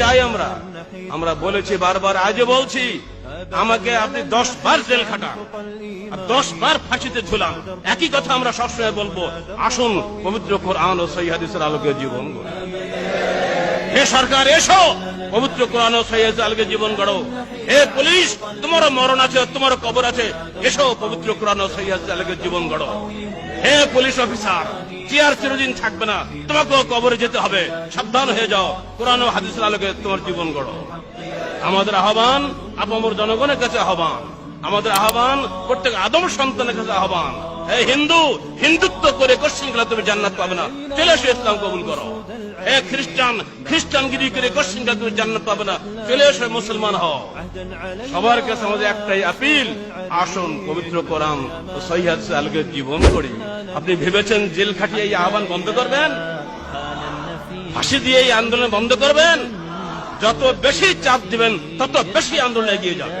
চাই আমরা। আমরা বলেছি বারবার, আজও বলছি, আমাকে আপনি দশ বার জেল খাটান। দশ বার ফাঁসিতে ঝুলান। একই কথা আমরা সবসময় বলব, আসুন, পবিত্র কোরআন ও সৈহাদিসের আলোকে জীবন হে সরকার, এসো, পবিত্র কোরআন ও সৈয়দ আলকে জীবন গড়ো হে পুলিশ তোমার মরণ আছে তোমার কবর আছে, এসো, পবিত্র কোরআন ও সৈয়দ আলকে জীবন গড়ো হে পুলিশ অফিসার চেয়ার চিরদিন থাকবে না, তোমাকেও কবরে যেতে হবে। সাবধান হয়ে যাও। কোরআন ও হাদিসের আলোকে তোমার জীবন গড়ো। আমাদের আহ্বান আপামর জনগণের কাছে আহ্বান। আমাদের আহ্বান প্রত্যেক আদম সন্তানের কাছে আহ্বান। হে হিন্দু, হিন্দুত্ব করে কোশ্চিনগুলা তুমি জান্নাত পাবে না। চলে এসো ইসলাম কবুল করো। হে খ্রিস্টান, খ্রিস্টানগিরি করে কোশ্চিনগুলা তুমি জান্নাত পাবে না। চলে এসো মুসলমান হও। সবার কাছে আমাদের একটাই আপিল আসুন, পবিত্র কোরআন ও সৈয়াদ আলকে জীবন করি। আপনি ভেবেছেন জেল খাটিয়ে এই আহ্বান বন্ধ করবেন? ফাঁসি দিয়ে এই আন্দোলন বন্ধ করবেন? যত বেশি চাপ দিবেন, তত বেশি আন্দোলন এগিয়ে যাবে